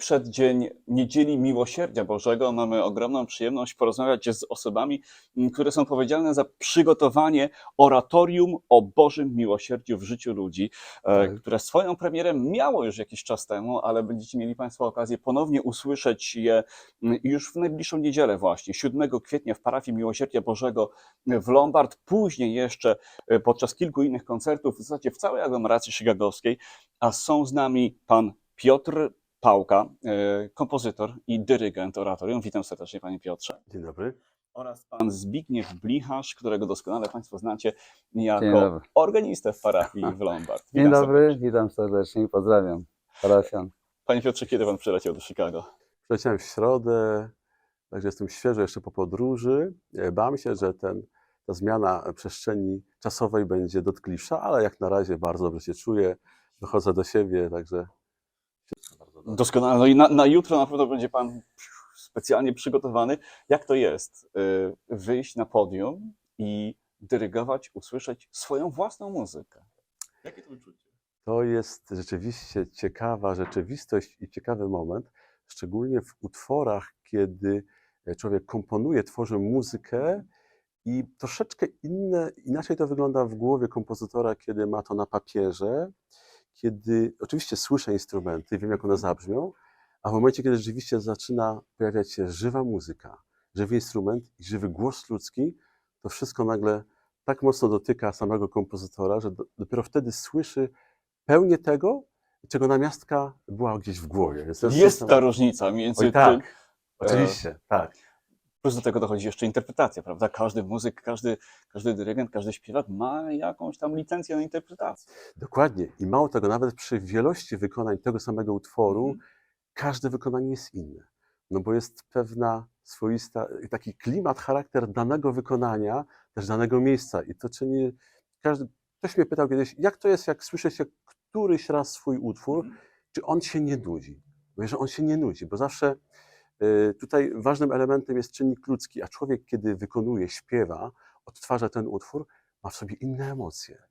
przeddzień Niedzieli Miłosierdzia Bożego mamy ogromną przyjemność porozmawiać z osobami, m, które są odpowiedzialne za przygotowanie oratorium o Bożym miłosierdziu w życiu ludzi, e, Tak. które swoją premierę miało już jakiś czas temu, ale będziecie mieli Państwo okazję ponownie usłyszeć je m, już w najbliższą niedzielę właśnie, 7 kwietnia w parafii Miłosierdzia Bożego w Lombard, później jeszcze e, podczas kilku innych koncertów, w zasadzie w całej aglomeracji chicagowskiej, a są z nami pan Piotr Pałka, e, kompozytor i dyrygent oratorium. Witam serdecznie panie Piotrze. Dzień dobry. Oraz pan Zbigniew Blicharz, którego doskonale państwo znacie Dzień jako organistę w parafii w Lombard. Dzień Witam dobry, serdecznie. witam serdecznie i pozdrawiam parafian. Panie Piotrze, kiedy pan przyleciał do Chicago? Przyleciałem w środę, także jestem świeży jeszcze po podróży. E, Bałem się, że ten, ta zmiana przestrzeni czasowej będzie dotkliwsza, ale jak na razie bardzo dobrze się czuję, dochodzę do siebie, także Doskonale. No i na, na jutro na pewno będzie pan specjalnie przygotowany. Jak to jest y, wyjść na podium i dyrygować, usłyszeć swoją własną muzykę? Jakie to uczucie? To jest rzeczywiście ciekawa rzeczywistość i ciekawy moment, szczególnie w utworach, kiedy człowiek komponuje, tworzy muzykę i troszeczkę inne, inaczej to wygląda w głowie kompozytora, kiedy ma to na papierze, kiedy oczywiście słyszę instrumenty, wiem jak one zabrzmią, a w momencie, kiedy rzeczywiście zaczyna pojawiać się żywa muzyka, żywy instrument i żywy głos ludzki, to wszystko nagle tak mocno dotyka samego kompozytora, że do, dopiero wtedy słyszy pełnię tego, czego namiastka była gdzieś w głowie. Więc Jest system- ta różnica między Oj, tak, tym, oczywiście, tak. Plus do tego dochodzi jeszcze interpretacja, prawda? Każdy muzyk, każdy, każdy dyrygent, każdy śpiewak ma jakąś tam licencję na interpretację. Dokładnie. I mało tego, nawet przy wielości wykonań tego samego utworu, Mhm. każde wykonanie jest inne. No bo jest pewna swoista, taki klimat, charakter danego wykonania, też danego miejsca. I to czyni, każdy, ktoś mnie pytał kiedyś, jak to jest, jak słyszy się któryś raz swój utwór, czy on się nie nudzi? Mówię, że on się nie nudzi, bo zawsze tutaj ważnym elementem jest czynnik ludzki, a człowiek, kiedy wykonuje, śpiewa, odtwarza ten utwór, ma w sobie inne emocje.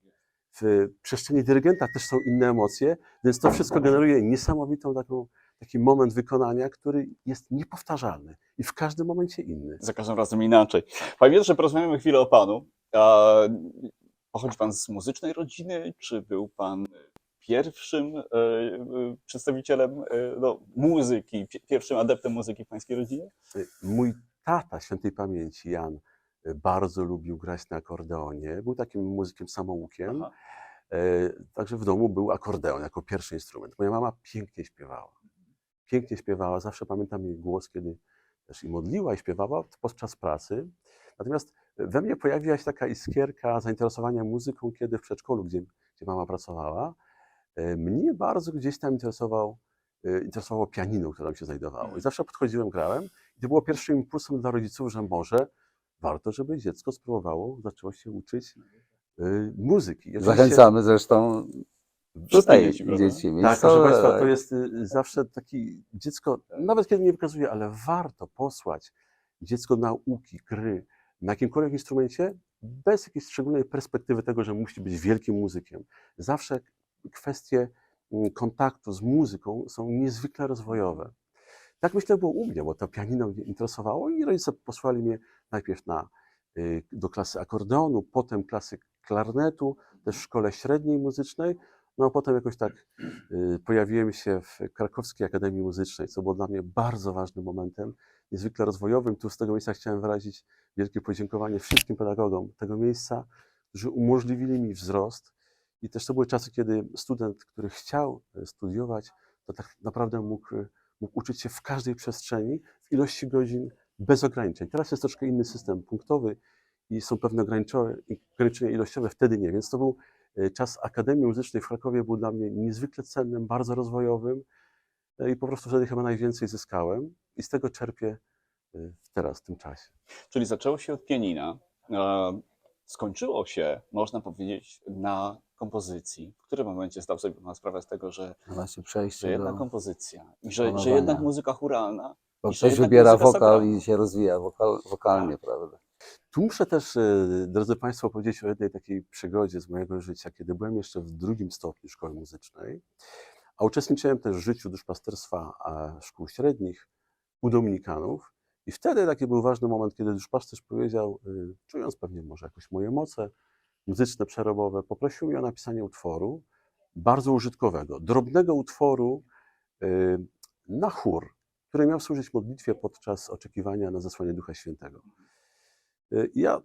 W przestrzeni dyrygenta też są inne emocje, więc to wszystko generuje niesamowitą taką, taki moment wykonania, który jest niepowtarzalny i w każdym momencie inny. Za każdym razem inaczej. Panie Piotrze, porozmawiamy chwilę o panu. Pochodzi pan z muzycznej rodziny? Czy był pan pierwszym e, e, przedstawicielem e, no, muzyki, pi- pierwszym adeptem muzyki w pańskiej rodzinie? Mój tata świętej pamięci, Jan, bardzo lubił grać na akordeonie. Był takim muzykiem samoukiem. Aha. Także w domu był akordeon jako pierwszy instrument. Moja mama pięknie śpiewała. Pięknie śpiewała. Zawsze pamiętam jej głos, kiedy też i modliła i śpiewała podczas pracy. Natomiast we mnie pojawiła się taka iskierka zainteresowania muzyką, kiedy w przedszkolu, gdzie, gdzie mama pracowała, mnie bardzo gdzieś tam interesował, e, interesowało pianino, które tam się znajdowało. I zawsze podchodziłem, grałem. I to było pierwszym impulsem dla rodziców, że może warto, żeby dziecko spróbowało, zaczęło się uczyć e, muzyki. Oczywiście- Zachęcamy zresztą tutaj dzieci, dzieci. tak, proszę Państwa, to jest y, zawsze taki dziecko, nawet kiedy nie wykazuje, ale warto posłać dziecko nauki, gry na jakimkolwiek instrumencie, bez jakiejś szczególnej perspektywy tego, że musi być wielkim muzykiem. Zawsze kwestie mm, kontaktu z muzyką są niezwykle rozwojowe. Tak myślę było u mnie, bo to pianino mnie interesowało i rodzice posłali mnie najpierw na, y, do klasy akordeonu, potem klasy klarnetu, też w szkole średniej muzycznej, no a potem jakoś tak y, pojawiłem się w Krakowskiej Akademii Muzycznej, co było dla mnie bardzo ważnym momentem, niezwykle rozwojowym. Tu z tego miejsca chciałem wyrazić wielkie podziękowanie wszystkim pedagogom tego miejsca, którzy umożliwili mi wzrost. I też to były czasy, kiedy student, który chciał e, studiować, to tak naprawdę mógł, e, mógł uczyć się w każdej przestrzeni, w ilości godzin bez ograniczeń. Teraz jest troszkę inny system punktowy i są pewne ograniczenia ilościowe, wtedy nie. Więc to był e, czas Akademii Muzycznej w Krakowie był dla mnie niezwykle cennym, bardzo rozwojowym i po prostu wtedy chyba najwięcej zyskałem i z tego czerpię teraz, w tym czasie. Czyli zaczęło się od pianina. Skończyło się, można powiedzieć, na kompozycji. W którym momencie zdał sobie pan sprawę z tego, że, właśnie że przejście jednak do... kompozycja i że, że jednak muzyka churalna Bo że ktoś wybiera wokal i się rozwija wokal, wokalnie, Tak. prawda? Tu muszę też, e, drodzy Państwo, opowiedzieć o jednej takiej przygodzie z mojego życia, kiedy byłem jeszcze w drugim stopniu szkoły muzycznej, a uczestniczyłem też w życiu duszpasterstwa a, szkół średnich u Dominikanów. I wtedy taki był ważny moment, kiedy duszpasterz powiedział, y, czując pewnie może jakieś moje moce muzyczne, przerobowe, poprosił mnie o napisanie utworu bardzo użytkowego, drobnego utworu y, na chór, który miał służyć modlitwie podczas oczekiwania na zesłanie Ducha Świętego. Y, Ja,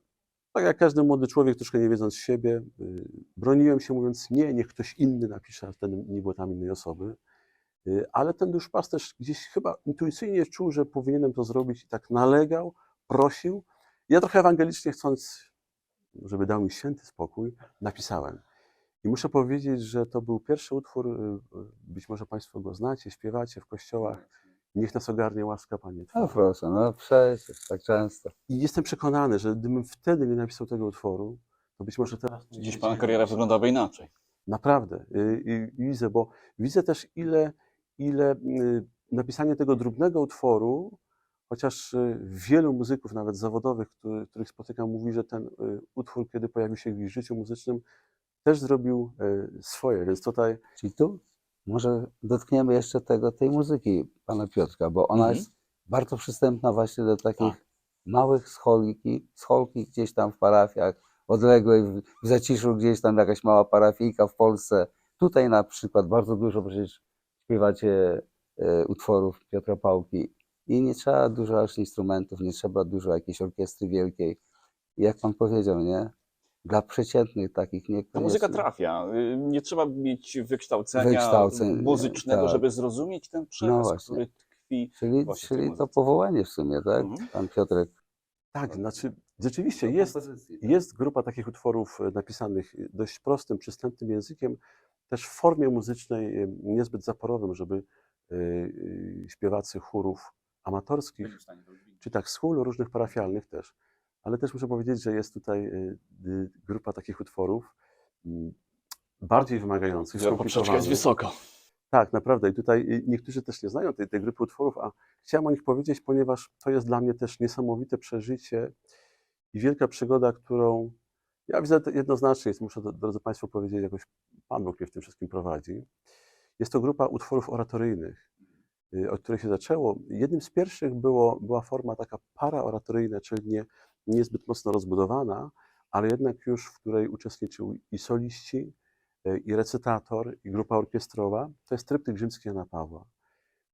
tak jak każdy młody człowiek, troszkę nie wiedząc siebie, y, broniłem się mówiąc, nie, niech ktoś inny napisze, a wtedy nie było tam innej osoby. Ale ten duszpasterz gdzieś chyba intuicyjnie czuł, że powinienem to zrobić i tak nalegał, prosił. Ja trochę ewangelicznie chcąc, żeby dał mi święty spokój, napisałem. I muszę powiedzieć, że to był pierwszy utwór, y, y, być może Państwo go znacie, śpiewacie w kościołach. Niech nas ogarnie łaska, Panie No Twoja. proszę, no przecież, tak często. I jestem przekonany, że gdybym wtedy nie napisał tego utworu, to być może teraz. Dziś Pana kariera wyglądałaby inaczej. Naprawdę. Y, y, widzę, bo widzę też, ile, ile napisanie tego drobnego utworu, chociaż y, wielu muzyków, nawet zawodowych, który, których spotykam, mówi, że ten y, utwór, kiedy pojawił się w ich życiu muzycznym, też zrobił y, swoje. Więc tutaj Czyli tu może dotkniemy jeszcze tego, tej muzyki pana Piotrka, bo ona Mhm. jest bardzo przystępna właśnie do takich małych scholiki, scholki gdzieś tam w parafiach, odległej, w, zaciszu gdzieś tam jakaś mała parafijka w Polsce. Tutaj na przykład bardzo dużo przecież śpiewacie utworów Piotra Pałki i nie trzeba dużo aż instrumentów, nie trzeba dużo jakiejś orkiestry wielkiej. Jak pan powiedział, nie? Dla przeciętnych takich Ta niekoniecznie. muzyka trafia. Y, Nie trzeba mieć wykształcenia Wykształceń, muzycznego, tak. żeby zrozumieć ten przekaz, właśnie. który tkwi. Czyli, czyli to powołanie w sumie, tak? Mhm. Pan Piotrek. tak, znaczy rzeczywiście jest, jest grupa takich utworów e, napisanych dość prostym, przystępnym językiem, też w formie muzycznej e, niezbyt zaporowym, żeby e, śpiewacy chórów amatorskich czy tak z różnych parafialnych też. Ale też muszę powiedzieć, że jest tutaj y, y, grupa takich utworów mm, bardziej wymagających, jest skomplikowanych. wysoko. Tak, naprawdę. I tutaj y, niektórzy też nie znają tej, tej grupy utworów, a chciałem o nich powiedzieć, ponieważ to jest dla mnie też niesamowite przeżycie i wielka przygoda, którą ja widzę jednoznacznie, jest, muszę, drodzy Państwo, powiedzieć, jakoś Pan Bóg mnie w tym wszystkim prowadzi. Jest to grupa utworów oratoryjnych, y, od której się zaczęło. Jednym z pierwszych było, była forma taka paraoratoryjna, czyli nie, niezbyt mocno rozbudowana, ale jednak już w której uczestniczył i soliści, y, i recytator, i grupa orkiestrowa. To jest tryptyk rzymski Jana Pawła.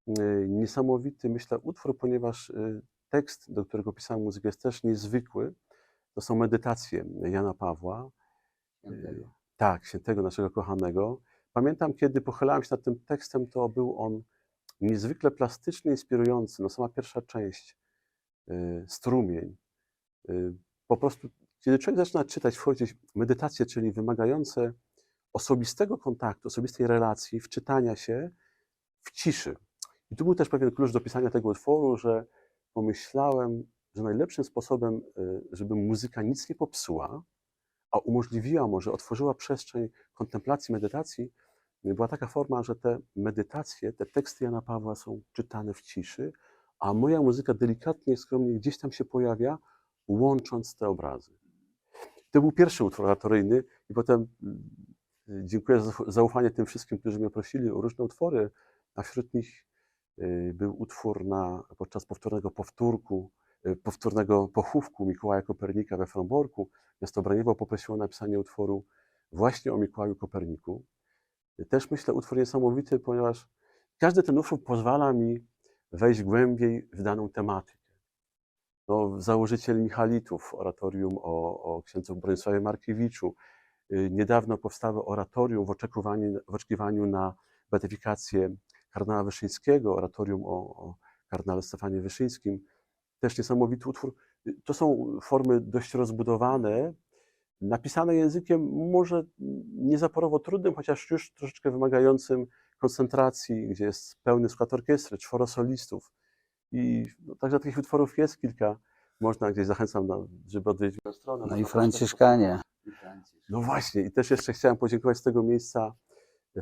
Y, Niesamowity, myślę, utwór, ponieważ y, tekst, do którego pisałem muzykę, jest też niezwykły. To są medytacje Jana Pawła. Y, Tak, świętego naszego kochanego. Pamiętam, kiedy pochylałem się nad tym tekstem, to był on niezwykle plastyczny, inspirujący. No sama pierwsza część, y, strumień. Y, Po prostu, kiedy człowiek zaczyna czytać, wchodzić w medytacje, czyli wymagające osobistego kontaktu, osobistej relacji, wczytania się w ciszy. I tu był też pewien klucz do pisania tego utworu, że pomyślałem, że najlepszym sposobem, y, żeby muzyka nic nie popsuła, a umożliwiła może, otworzyła przestrzeń kontemplacji, medytacji, była taka forma, że te medytacje, te teksty Jana Pawła są czytane w ciszy, a moja muzyka delikatnie, skromnie gdzieś tam się pojawia, łącząc te obrazy. To był pierwszy utwór oratoryjny i potem mm, dziękuję za zaufanie tym wszystkim, którzy mnie prosili o różne utwory, a wśród nich y, był utwór na, podczas powtórnego powtórku, y, powtórnego pochówku Mikołaja Kopernika we Fromborku. Miasto Braniewo poprosiło o napisanie utworu właśnie o Mikołaju Koperniku. Też myślę, utwór niesamowity, ponieważ każdy ten utwór pozwala mi wejść głębiej w daną tematykę. No, założyciel Michalitów, oratorium o, o księdzu Bronisławie Markiewiczu, y, niedawno powstałe oratorium w oczekiwaniu, w oczekiwaniu na beatyfikację kardynała Wyszyńskiego, oratorium o, o kardynale Stefanie Wyszyńskim. Też niesamowity utwór. Y, To są formy dość rozbudowane, napisane językiem może niezaporowo trudnym, chociaż już troszeczkę wymagającym koncentracji, gdzie jest pełny skład orkiestry, czworo solistów. I no, także takich utworów jest kilka. Można gdzieś zachęcam, na, żeby odwiedzić moją stronę. No i poczytać. Franciszkanie. No właśnie, i też jeszcze chciałem podziękować z tego miejsca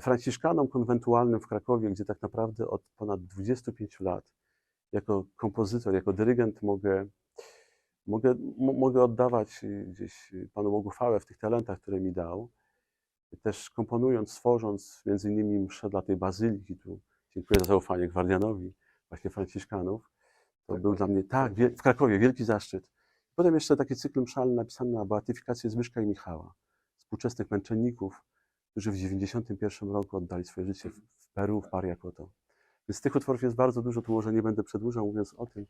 Franciszkanom konwentualnym w Krakowie, gdzie tak naprawdę od ponad 25 lat jako kompozytor, jako dyrygent mogę, mogę, mo- mogę oddawać y, gdzieś Panu Bogu chwałę w tych talentach, które mi dał. też komponując, tworząc między innymi mszę dla tej bazyliki, tu dziękuję za zaufanie Gwardianowi, właśnie Franciszkanów, to był dla mnie, tak, w Krakowie, wielki zaszczyt. Potem jeszcze taki cykl mszalny napisany na beatyfikację Zbyszka i Michała, współczesnych męczenników, którzy w 91 roku oddali swoje życie w, Peru, w Pariacoto. Więc tych utworów jest bardzo dużo, tu może nie będę przedłużał mówiąc o tym.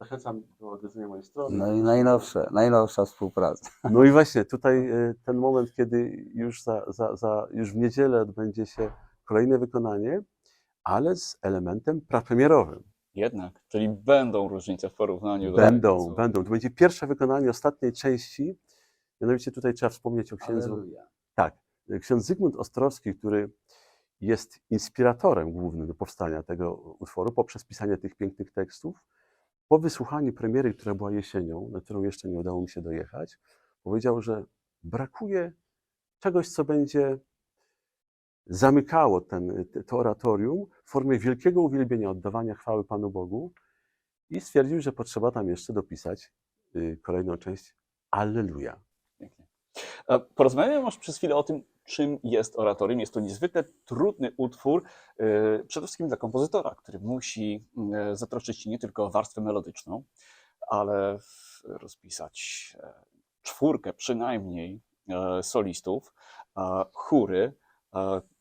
Zachęcam do odwiedzenia mojej strony. No i najnowsze, najnowsza współpraca. No i właśnie tutaj e, ten moment, kiedy już, za, za, za, już w niedzielę odbędzie się kolejne wykonanie, ale z elementem prapremierowym. Jednak, czyli będą różnice w porównaniu do Będą, tego, co- będą. To będzie pierwsze wykonanie ostatniej części. Mianowicie tutaj trzeba wspomnieć o księdzu. Halleluja. Tak, ksiądz Zygmunt Ostrowski, który jest inspiratorem głównym do powstania tego utworu poprzez pisanie tych pięknych tekstów. Po wysłuchaniu premiery, która była jesienią, na którą jeszcze nie udało mi się dojechać, powiedział, że brakuje czegoś, co będzie zamykało ten, te- to oratorium w formie wielkiego uwielbienia, oddawania chwały Panu Bogu i stwierdził, że potrzeba tam jeszcze dopisać y, kolejną część Alleluja. Porozmawiamy może przez chwilę o tym, czym jest oratorium. Jest to niezwykle trudny utwór, yy, przede wszystkim dla kompozytora, który musi yy, zatroszczyć się nie tylko o warstwę melodyczną, ale rozpisać e, czwórkę przynajmniej e, solistów, chóry.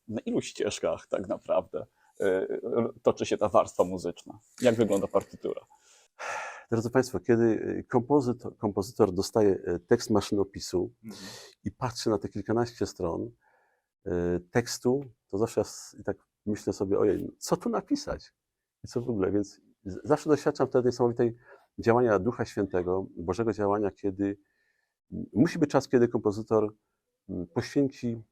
Na ilu ścieżkach tak naprawdę e, toczy się ta warstwa muzyczna? Jak wygląda partytura? Drodzy Państwo, kiedy y, kompozytor, kompozytor dostaje y, tekst maszynopisu i patrzy na te kilkanaście stron y, tekstu, to zawsze ja tak myślę sobie, ojej, co tu napisać? I co w ogóle? Więc zawsze doświadczam wtedy niesamowitej działania Ducha Świętego, Bożego działania, kiedy musi być czas, kiedy kompozytor poświęci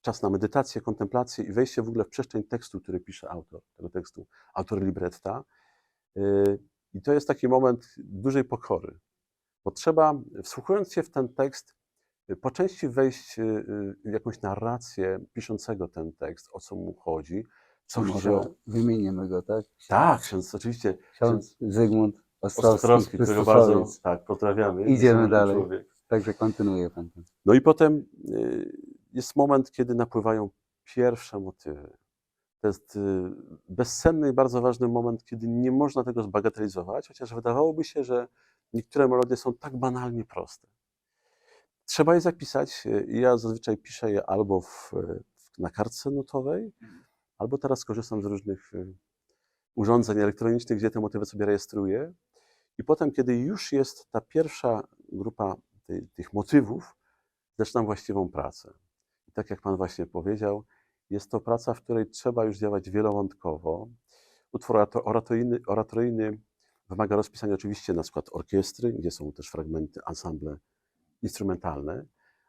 czas na medytację, kontemplację i wejście w ogóle w przestrzeń tekstu, który pisze autor tego tekstu, autor libretta. I to jest taki moment dużej pokory, bo trzeba, wsłuchując się w ten tekst, po części wejść y, y, w jakąś narrację piszącego ten tekst, o co mu chodzi, co Może chciał. wymienimy go, tak? Tak, ksiądz, oczywiście. Ksiądz Zygmunt Ostrowski, Ostrowski, którego bardzo tak, pozdrawiamy. Idziemy dalej. człowiek. Także kontynuuje pan. No i potem y, jest moment, kiedy napływają pierwsze motywy. To jest y, bezcenny i bardzo ważny moment, kiedy nie można tego zbagatelizować, chociaż wydawałoby się, że niektóre melodie są tak banalnie proste. Trzeba je zapisać. y, Ja zazwyczaj piszę je albo w, na kartce nutowej, albo teraz korzystam z różnych y, urządzeń elektronicznych, gdzie te motywy sobie rejestruję. I potem, kiedy już jest ta pierwsza grupa tych motywów, zaczynam właściwą pracę. I tak jak Pan właśnie powiedział, jest to praca, w której trzeba już działać wielowątkowo. Utwór orato- oratoryjny, oratoryjny wymaga rozpisania oczywiście na przykład orkiestry, gdzie są też fragmenty, ensemble instrumentalne,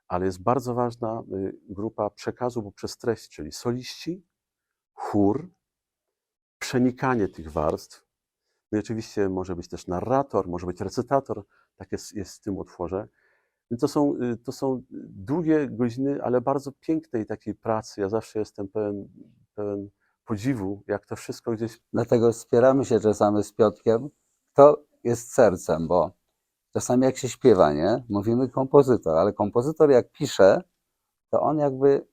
ale jest bardzo ważna y, grupa przekazu poprzez treść, czyli soliści, chór, przenikanie tych warstw. No i oczywiście może być też narrator, może być recytator, tak jest, jest w tym utworze. Więc to są, y, to są długie godziny, ale bardzo pięknej takiej pracy. Ja zawsze jestem pełen, pełen podziwu, jak to wszystko gdzieś. Dlatego wspieramy się czasami z Piotkiem, kto jest sercem, bo czasami jak się śpiewa, nie? Mówimy kompozytor, ale kompozytor jak pisze, to on jakby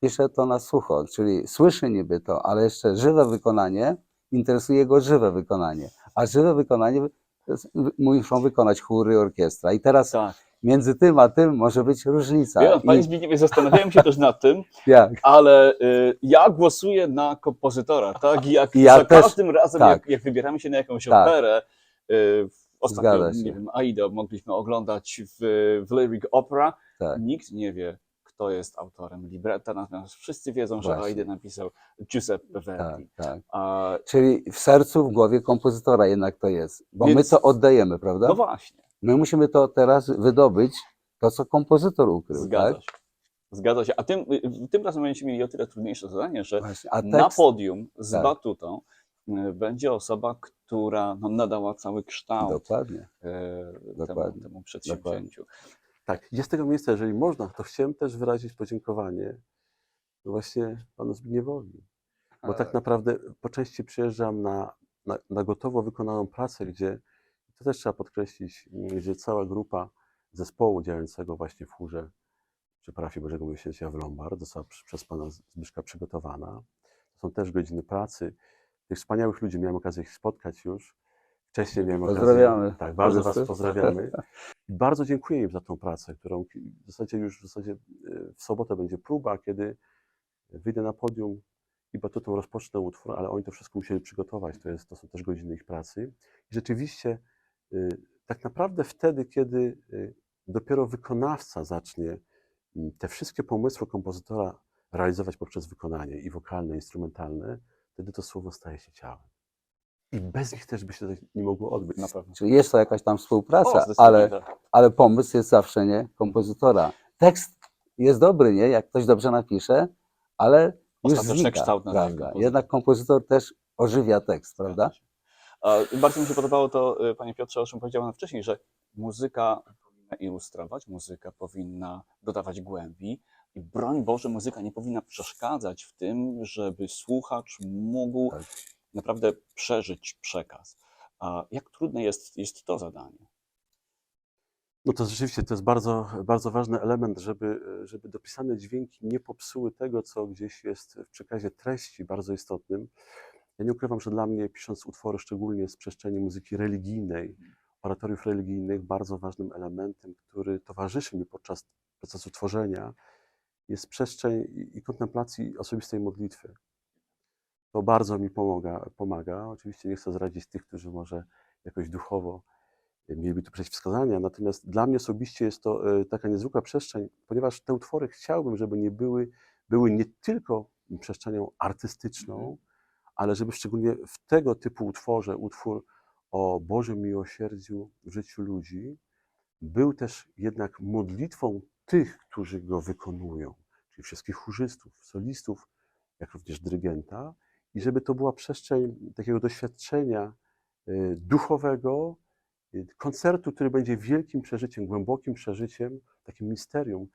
pisze to na sucho, czyli słyszy niby to, ale jeszcze żywe wykonanie, interesuje go żywe wykonanie, a żywe wykonanie to jest- muszą wykonać chóry, orkiestra. I teraz Tak. Między tym a tym może być różnica. Ja, Panie I Zbigniewie, zastanawiałem się też nad tym, jak? ale y, ja głosuję na kompozytora, tak? I Jak Ja za też- każdym razem, tak. jak, jak wybieramy się na jakąś Tak. operę, y, ostatnio, nie wiem, Aidę mogliśmy oglądać w, w Lyric Opera. Tak. Nikt nie wie, kto jest autorem libretta, natomiast wszyscy wiedzą, że. Aidę napisał Giuseppe Tak, Verdi. tak. A, Czyli w sercu, w głowie kompozytora jednak to jest, bo my Więc- to oddajemy, prawda? no właśnie, My musimy to teraz wydobyć, to co kompozytor ukrył, zgadza tak? się. Zgadza się. A tym, y, tym razem będziemy mieli o tyle trudniejsze zadanie, że Właśnie. A na tekst, podium z tak. batutą y, będzie osoba, która no, nadała cały kształt dokładnie, e, temu, Dokładnie. temu przedsięwzięciu. Tak, i z tego miejsca, jeżeli można, to chciałem też wyrazić podziękowanie no właśnie panu Zbigniewowi. Bo tak naprawdę po części przyjeżdżam na, na, na gotowo wykonaną pracę, gdzie to też trzeba podkreślić, gdzie cała grupa zespołu działającego właśnie w chórze przy parafii Bożego Miłosierdzia w Lombard, została przez pana Zbyszka przygotowana. To są też godziny pracy. Tych wspaniałych ludzi miałem okazję ich spotkać już. Wcześniej miałem okazję. Pozdrawiamy. Tak, bardzo was pozdrawiamy. I bardzo dziękuję im za tą pracę, którą w zasadzie już w zasadzie e, w sobotę będzie próba, kiedy wyjdę na podium i batutą rozpocznę utwór, ale oni to wszystko musieli przygotować. To, jest, to są też godziny ich pracy. I rzeczywiście y, tak naprawdę wtedy, kiedy y, dopiero wykonawca zacznie mm, te wszystkie pomysły kompozytora realizować poprzez wykonanie i wokalne, i instrumentalne, wtedy to słowo staje się ciałem. I bez nich też by się to nie mogło odbyć. Na pewno. Czyli jest to jakaś tam O, współpraca, zdecydowanie ale, tak. ale pomysł jest zawsze nie kompozytora. Tekst jest dobry, nie? Jak ktoś dobrze napisze, ale już Ostateczny znika, kształt prawda? kompozytor. Jednak kompozytor też ożywia tekst, prawda? A Bardzo mi się podobało to, y, panie Piotrze, o czym powiedziałem wcześniej, że muzyka powinna ilustrować, muzyka powinna dodawać głębi i broń Boże, muzyka nie powinna przeszkadzać w tym, żeby słuchacz mógł Tak. naprawdę przeżyć przekaz. A jak trudne jest, jest to zadanie? No to rzeczywiście to jest bardzo, bardzo ważny element, żeby, żeby dopisane dźwięki nie popsuły tego, co gdzieś jest w przekazie treści bardzo istotnym. Ja nie ukrywam, że dla mnie, pisząc utwory, szczególnie z przestrzeni muzyki religijnej, oratoriów religijnych, bardzo ważnym elementem, który towarzyszy mi podczas procesu tworzenia, jest przestrzeń i- kontemplacji osobistej modlitwy. To bardzo mi pomaga. pomaga. Oczywiście nie chcę zradzić tych, którzy może jakoś duchowo mieliby tu przeciwwskazania. Natomiast dla mnie osobiście jest to e, taka niezwykła przestrzeń, ponieważ te utwory chciałbym, żeby nie były, były nie tylko przestrzenią artystyczną, ale żeby szczególnie w tego typu utworze, utwór o Bożym miłosierdziu w życiu ludzi, był też jednak modlitwą tych, którzy go wykonują, czyli wszystkich chórzystów, solistów, jak również dyrygenta, i żeby to była przestrzeń takiego doświadczenia e, duchowego, y, koncertu, który będzie wielkim przeżyciem, głębokim przeżyciem, takim misterium,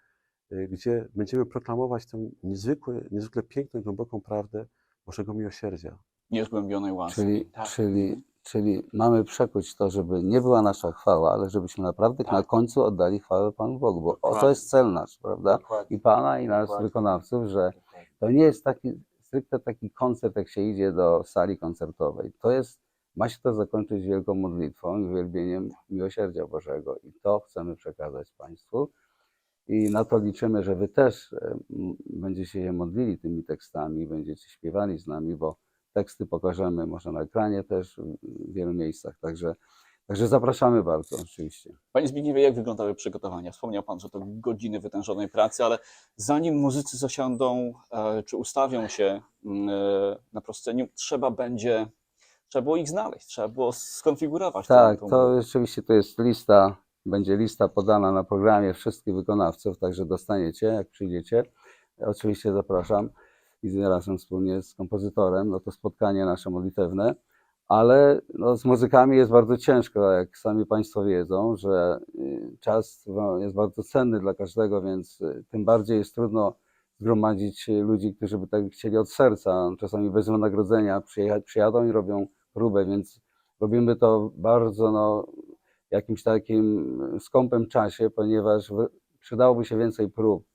y, gdzie będziemy proklamować tę niezwykłe, niezwykle piękną głęboką prawdę Bożego Miłosierdzia. Niezgłębionej łaski. Czyli, Tak. czyli, czyli mamy przekuć to, żeby nie była nasza chwała, ale żebyśmy naprawdę na Tak. końcu oddali chwałę Panu Bogu, bo o, to Dokładnie. jest cel nasz, prawda? I Pana, i nas, Dokładnie. wykonawców, że to nie jest taki stricte taki koncert, jak się idzie do sali koncertowej. To jest, ma się to zakończyć wielką modlitwą i uwielbieniem miłosierdzia Bożego. I to chcemy przekazać Państwu. I na to liczymy, że Wy też e, będziecie się modlili tymi tekstami, będziecie śpiewali z nami, bo teksty pokażemy może na ekranie też w wielu miejscach. Także, także zapraszamy bardzo oczywiście. Panie Zbigniewie, jak wyglądały przygotowania? Wspomniał Pan, że to godziny wytężonej pracy, ale zanim muzycy zasiądą e, czy ustawią się e, na prosceniu, trzeba będzie, trzeba było ich znaleźć, trzeba było skonfigurować. Tak, to rzeczywiście to jest lista, będzie lista podana na programie wszystkich wykonawców, także dostaniecie, jak przyjdziecie. Oczywiście zapraszam i razem wspólnie z kompozytorem, no to spotkanie nasze modlitewne, ale no, z muzykami jest bardzo ciężko, jak sami Państwo wiedzą, że y, czas no, jest bardzo cenny dla każdego, więc y, tym bardziej jest trudno zgromadzić y, ludzi, którzy by tak chcieli od serca, czasami bez wynagrodzenia przyjecha- przyjadą i robią próbę, więc robimy to bardzo no, jakimś takim skąpym czasie, ponieważ przydałoby się więcej prób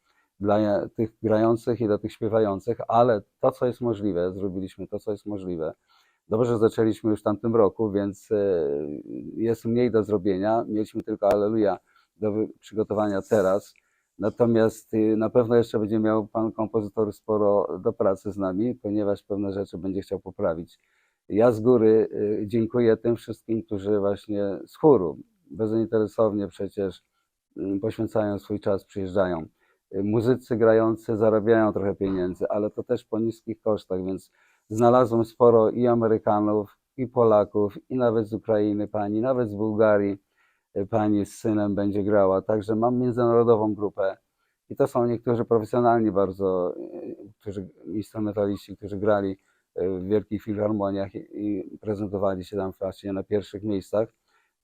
dla tych grających i dla tych śpiewających, ale to, co jest możliwe, zrobiliśmy to, co jest możliwe. Dobrze, zaczęliśmy już w tamtym roku, więc e, jest mniej do zrobienia. Mieliśmy tylko Alleluja do przygotowania teraz. Natomiast y, na pewno jeszcze będzie miał pan kompozytor sporo do pracy z nami, ponieważ pewne rzeczy będzie chciał poprawić. Ja z góry y, dziękuję tym wszystkim, którzy właśnie z chóru, bezinteresownie przecież y, poświęcają swój czas, przyjeżdżają. Y, Muzycy grający zarabiają trochę pieniędzy, ale to też po niskich kosztach, więc znalazłem sporo i Amerykanów, i Polaków, i nawet z Ukrainy pani, nawet z Bułgarii pani z synem będzie grała. Także mam międzynarodową grupę. I to są niektórzy profesjonalni bardzo, którzy, instrumentaliści, którzy grali w wielkich filharmoniach i, prezentowali się tam właśnie na pierwszych miejscach.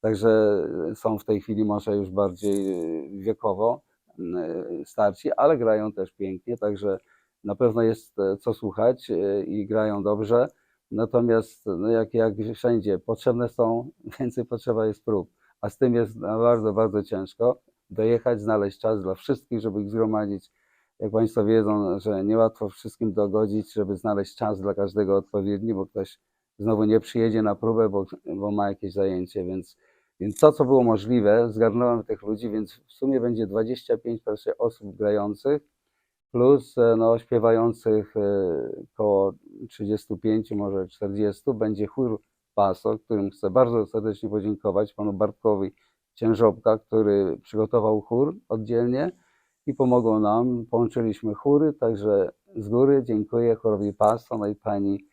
Także są w tej chwili może już bardziej y, wiekowo y, starsi, ale grają też pięknie, także na pewno jest e, co słuchać y, i grają dobrze. Natomiast no jak, jak wszędzie, potrzebne są, więcej potrzeba jest prób, a z tym jest bardzo, bardzo ciężko. dojechać, znaleźć czas dla wszystkich, żeby ich zgromadzić. Jak Państwo wiedzą, że niełatwo wszystkim dogodzić, żeby znaleźć czas dla każdego odpowiedni, bo ktoś znowu nie przyjedzie na próbę, bo, bo ma jakieś zajęcie, więc, więc to, co było możliwe, zgarnąłem tych ludzi, więc w sumie będzie 25 proszę, osób grających, plus e, no, śpiewających e, około 35, może 40. Będzie chór Paso, którym chcę bardzo serdecznie podziękować panu Bartkowi Ciężopka, który przygotował chór oddzielnie i pomogą nam. Połączyliśmy chóry, także z góry dziękuję chórowi Paso, no i pani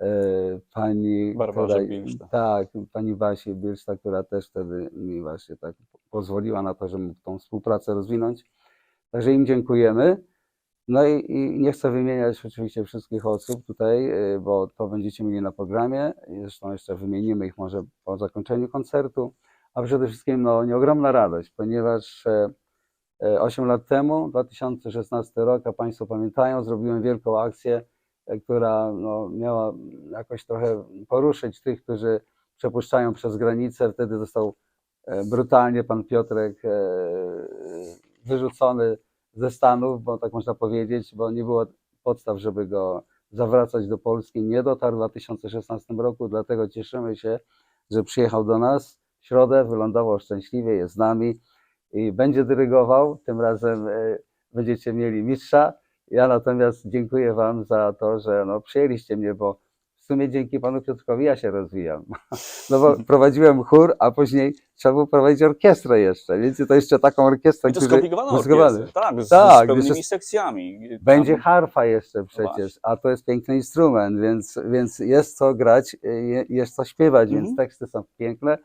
e, pani Barbarze która- Bilszta. Tak, pani Basi Bilszta, która też wtedy mi właśnie tak pozwoliła na to, żeby tą współpracę rozwinąć. Także im dziękujemy. No i, i nie chcę wymieniać oczywiście wszystkich osób tutaj, y, bo to będziecie mieli na programie. Zresztą jeszcze wymienimy ich może po zakończeniu koncertu. A przede wszystkim no, nieogromna radość, ponieważ e, e, 8 lat temu, 2016 rok, a Państwo pamiętają, zrobiłem wielką akcję, e, która no, miała jakoś trochę poruszyć tych, którzy przepuszczają przez granicę. Wtedy został e, brutalnie pan Piotrek e, wyrzucony ze Stanów, bo tak można powiedzieć, bo nie było podstaw, żeby go zawracać do Polski. Nie dotarł w 2016 roku, dlatego cieszymy się, że przyjechał do nas w środę, wylądował szczęśliwie, jest z nami i będzie dyrygował. Tym razem e, będziecie mieli mistrza. Ja natomiast dziękuję Wam za to, że no, przyjęliście mnie, bo w sumie dzięki panu Piotrkowi ja się rozwijam. No bo prowadziłem chór, a później trzeba było prowadzić orkiestrę jeszcze, więc to jeszcze taką orkiestrę, I to który- orkiestra, tak, z, Tak, z pełnymi sekcjami. Będzie harfa jeszcze No przecież, a to jest piękny instrument, więc, więc jest co grać, je- jest co śpiewać, Mhm. więc teksty są piękne.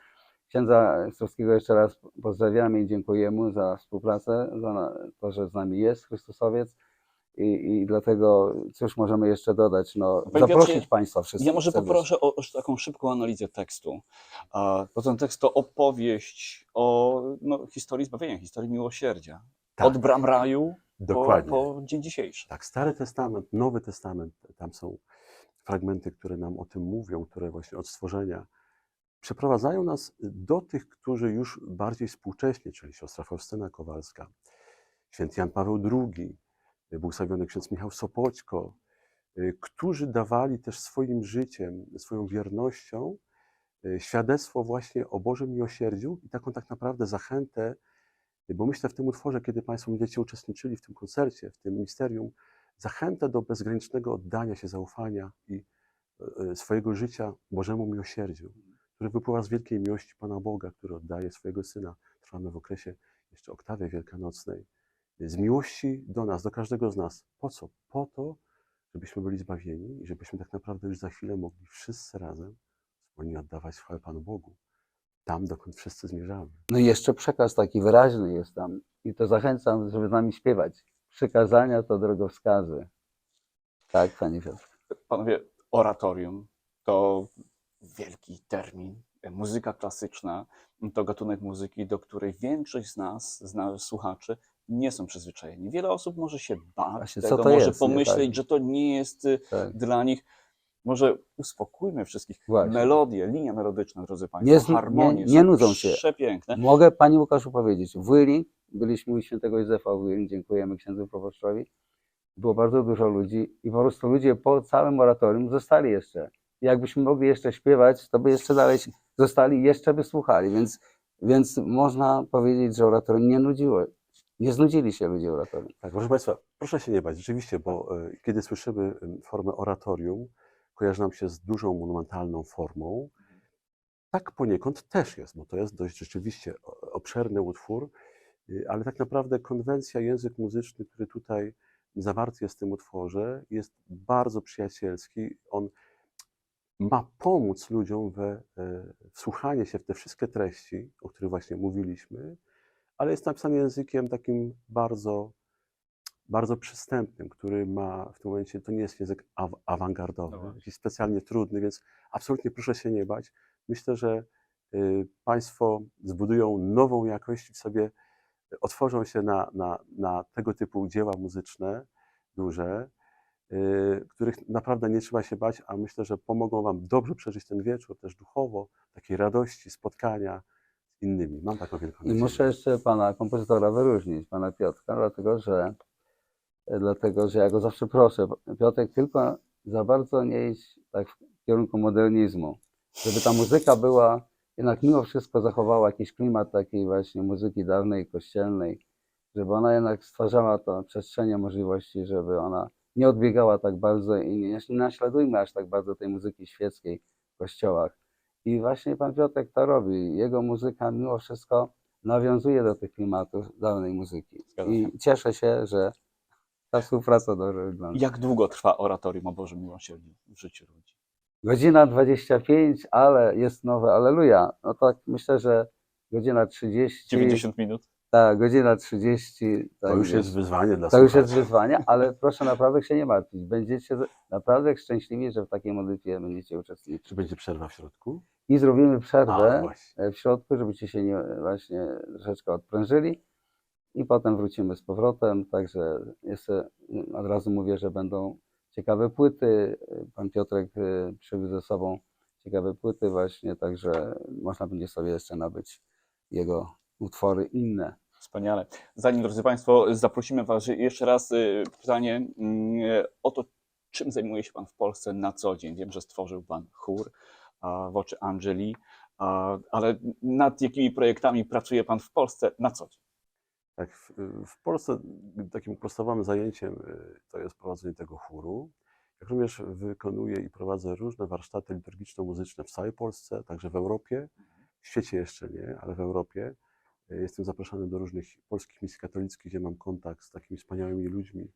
Księdza Strowskiego jeszcze raz pozdrawiamy i dziękujemy mu za współpracę, za to, że z nami jest Chrystusowiec i, i dlatego cóż możemy jeszcze dodać, no, Panie Piotrze, zaprosić Państwa wszystkich. Ja może serdecznie. poproszę o, o taką szybką analizę tekstu. A, Bo ten tekst to opowieść o no, historii zbawienia, historii miłosierdzia. Tak. Od bram raju po, Dokładnie. po dzień dzisiejszy. Tak, Stary Testament, Nowy Testament, tam są fragmenty, które nam o tym mówią, które właśnie od stworzenia przeprowadzają nas do tych, którzy już bardziej współcześnie, czyli siostra Faustyna Kowalska, święty Jan Paweł II, błogosławiony ksiądz Michał Sopoćko, y, którzy dawali też swoim życiem, swoją wiernością y, świadectwo właśnie o Bożym miłosierdziu i taką tak naprawdę zachętę, bo myślę w tym utworze, kiedy Państwo będziecie uczestniczyli w tym koncercie, w tym ministerium, zachętę do bezgranicznego oddania się, zaufania i y, swojego życia Bożemu miłosierdziu, który wypływa z wielkiej miłości Pana Boga, który oddaje swojego Syna. Trwamy w okresie jeszcze oktawy wielkanocnej. Z miłości do nas, do każdego z nas. Po co? Po to, żebyśmy byli zbawieni i żebyśmy tak naprawdę już za chwilę mogli wszyscy razem wspólnie oddawać chwałę Panu Bogu. Tam, dokąd wszyscy zmierzamy. No i jeszcze przekaz taki wyraźny jest tam i to zachęcam, żeby z nami śpiewać. Przykazania to drogowskazy. Tak, Panie Piotr. Panowie, oratorium to wielki termin. Muzyka klasyczna to gatunek muzyki, do której większość z nas, z nas słuchaczy, nie są przyzwyczajeni. Wiele osób może się bać Właśnie, tego, może jest, nie? pomyśleć, Tak. że to nie jest y, Tak. dla nich. Może uspokójmy wszystkich. Właśnie. Melodie, linia melodyczna, drodzy Państwo, Nie nie- harmonie nie są nudzą się. przepiękne. Mogę Panie Łukaszu powiedzieć, w Willi, byliśmy u świętego Józefa w Willi, dziękujemy księdzu proboszczowi, było bardzo dużo ludzi i po prostu ludzie po całym oratorium zostali jeszcze. Jakbyśmy mogli jeszcze śpiewać, to by jeszcze dalej zostali jeszcze by słuchali, więc, więc można powiedzieć, że oratorium nie nudziło. Nie znudzili się ludzie oratorium. Tak, proszę Państwa, proszę się nie bać, rzeczywiście, bo e, kiedy słyszymy em, formę oratorium, kojarzy nam się z dużą, monumentalną formą. Tak poniekąd też jest, bo to jest dość rzeczywiście obszerny utwór, y, ale tak naprawdę konwencja, język muzyczny, który tutaj zawarty jest w tym utworze, jest bardzo przyjacielski. On ma pomóc ludziom we e, wsłuchanie się w te wszystkie treści, o których właśnie mówiliśmy, ale jest napisany językiem takim bardzo, bardzo przystępnym, który ma w tym momencie, to nie jest język aw- No awangardowy, właśnie. jakiś specjalnie trudny, więc absolutnie proszę się nie bać. Myślę, że y, Państwo zbudują nową jakość i sobie otworzą się na, na, na tego typu dzieła muzyczne, duże, których naprawdę nie trzeba się bać, a myślę, że pomogą Wam dobrze przeżyć ten wieczór, też duchowo, takiej radości, spotkania innymi. Mam taką wielką I nadzieję. muszę jeszcze pana kompozytora wyróżnić, pana Piotrka, dlatego że, dlatego że ja go zawsze proszę, Piotrek, tylko za bardzo nie idź tak w kierunku modernizmu, żeby ta muzyka była, jednak mimo wszystko zachowała jakiś klimat takiej właśnie muzyki dawnej, kościelnej, żeby ona jednak stwarzała to przestrzenie możliwości, żeby ona nie odbiegała tak bardzo i nie, nie naśladujmy aż tak bardzo tej muzyki świeckiej w kościołach. I właśnie pan Piotrek to robi. Jego muzyka mimo wszystko nawiązuje do tych klimatów dawnej muzyki. I cieszę się, że ta współpraca dobrze wygląda. Jak długo trwa oratorium o Bożym Miłosierdziu w życiu ludzi? Godzina 25, ale jest nowe Aleluja. No tak myślę, że godzina 30. 90 minut? Tak, godzina 30. To tak już jest. jest wyzwanie dla To już jest wyzwanie, ale proszę naprawdę się nie martwić. Będziecie naprawdę szczęśliwi, że w takiej modlitwie będziecie uczestniczyć. Czy będzie przerwa w środku? I zrobimy A, przerwę e, w środku, żebyście się nie, właśnie troszeczkę odprężyli i potem wrócimy z powrotem. Także jeszcze mm, od razu mówię, że będą ciekawe płyty. Pan Piotrek e, przywiózł ze sobą ciekawe płyty właśnie, także można będzie sobie jeszcze nabyć jego utwory inne. Wspaniale. Zanim, drodzy Państwo, zaprosimy Was jeszcze raz y, pytanie mm, o to, czym zajmuje się Pan w Polsce na co dzień. Wiem, że stworzył Pan chór w oczy Angeli, ale nad jakimi projektami pracuje Pan w Polsce na co dzień? Tak, w, w Polsce takim podstawowym zajęciem y, to jest prowadzenie tego chóru. Jak również wykonuję i prowadzę różne warsztaty liturgiczno-muzyczne w całej Polsce, także w Europie. W świecie jeszcze nie, ale w Europie. Jestem zapraszany do różnych polskich misji katolickich, gdzie mam kontakt z takimi wspaniałymi ludźmi,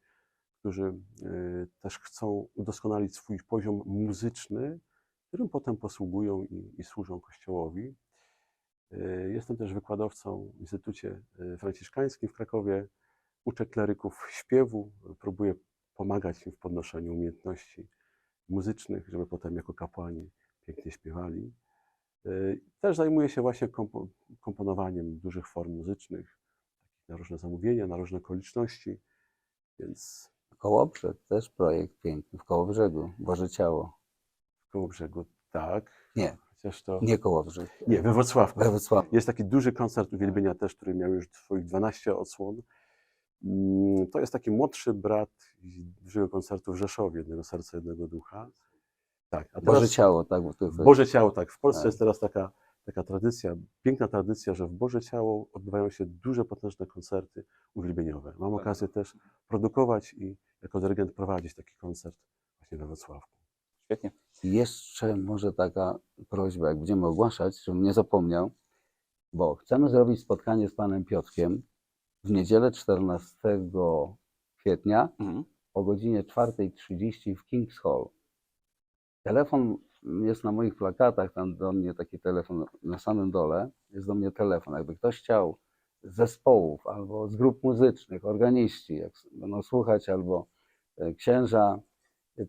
którzy y, też chcą udoskonalić swój poziom muzyczny, którym potem posługują i, i służą Kościołowi. Y, Jestem też wykładowcą w Instytucie y, Franciszkańskim w Krakowie. Uczę kleryków śpiewu, próbuję pomagać im w podnoszeniu umiejętności muzycznych, żeby potem jako kapłani pięknie śpiewali. Y, Też zajmuję się właśnie kompo- komponowaniem dużych form muzycznych, na różne zamówienia, na różne okoliczności, więc Kołobrzeg też projekt piękny w Kołobrzegu, Boże Ciało. w Kołobrzegu tak. Nie. Chociaż to... Nie Kołobrzeg, Nie, we Wrocławku. we Wrocławiu. Jest taki duży koncert uwielbienia też, który miał już swoich 12 odsłon. Mm, To jest taki młodszy brat dużego koncertu w Rzeszowie, jednego serca, jednego ducha. Tak, a Boże teraz Ciało, tak. Boże Ciało, tak. W Polsce Tak. jest teraz taka, taka tradycja, piękna tradycja, że w Boże Ciało odbywają się duże, potężne koncerty uwielbieniowe. Mam Tak. okazję też produkować i jako dyrygent prowadzić taki koncert właśnie we Wrocławku. Świetnie. Jeszcze może taka prośba, jak będziemy ogłaszać, żebym nie zapomniał, bo chcemy zrobić spotkanie z panem Piotrkiem w niedzielę 14 kwietnia Mhm. o godzinie 4.30 w King's Hall. Telefon jest na moich plakatach, tam do mnie taki telefon na samym dole, jest do mnie telefon. Jakby ktoś chciał z zespołów albo z grup muzycznych, organiści, jak będą słuchać, albo e, księża,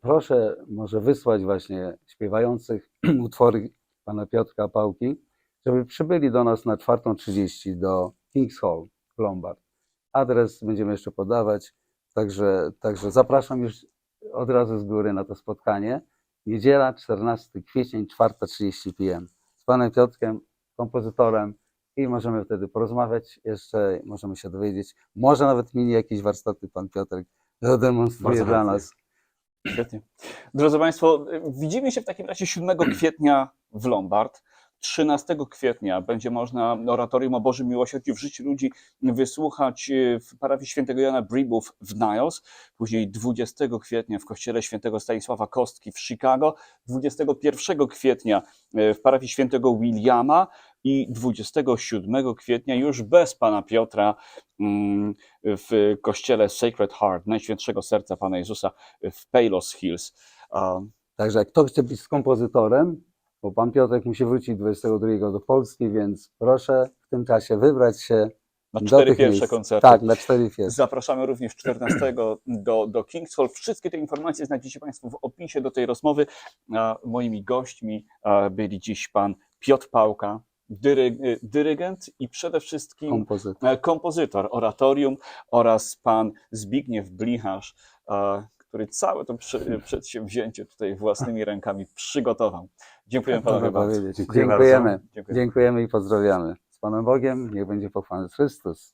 proszę może wysłać właśnie śpiewających utwory pana Piotrka Pałki, żeby przybyli do nas na 4.30 do King's Hall w Lombard. Adres będziemy jeszcze podawać, także, także zapraszam już od razu z góry na to spotkanie. Niedziela, 14 kwiecień, 4.30 p.m. z panem Piotrkiem, kompozytorem i możemy wtedy porozmawiać jeszcze, możemy się dowiedzieć, może nawet mini jakieś warsztaty pan Piotrek zademonstruje dla nas. Świetnie. Drodzy Państwo, widzimy się w takim razie 7 kwietnia w Lombard. 13 kwietnia będzie można oratorium o Bożym Miłosierdziu w życiu ludzi wysłuchać e, w parafii świętego Jana Bribów w Niles. Później 20 kwietnia w kościele świętego Stanisława Kostki w Chicago. 21 kwietnia e, w parafii świętego Williama i 27 kwietnia już bez pana Piotra mm, w kościele Sacred Heart, Najświętszego Serca Pana Jezusa w Palos Hills. Także jak kto chce być kompozytorem, bo pan Piotrek musi wrócić 22 do Polski, więc proszę w tym czasie wybrać się Na do cztery tych pierwsze miejsc. koncerty. Tak, na cztery pierwsze. Zapraszamy również 14 do, do King's Hall. Wszystkie te informacje znajdziecie Państwo w opisie do tej rozmowy. Moimi gośćmi byli dziś pan Piotr Pałka, dyry, y, dyrygent i przede wszystkim Kompozytor. kompozytor oratorium oraz pan Zbigniew Blicharz, który całe to przy- przedsięwzięcie tutaj własnymi rękami przygotował. Dziękuję panowie bardzo. Dziękuję Dziękujemy. Dziękuję. Dziękujemy i pozdrawiamy. Panem Bogiem, niech będzie pochwalony Chrystus.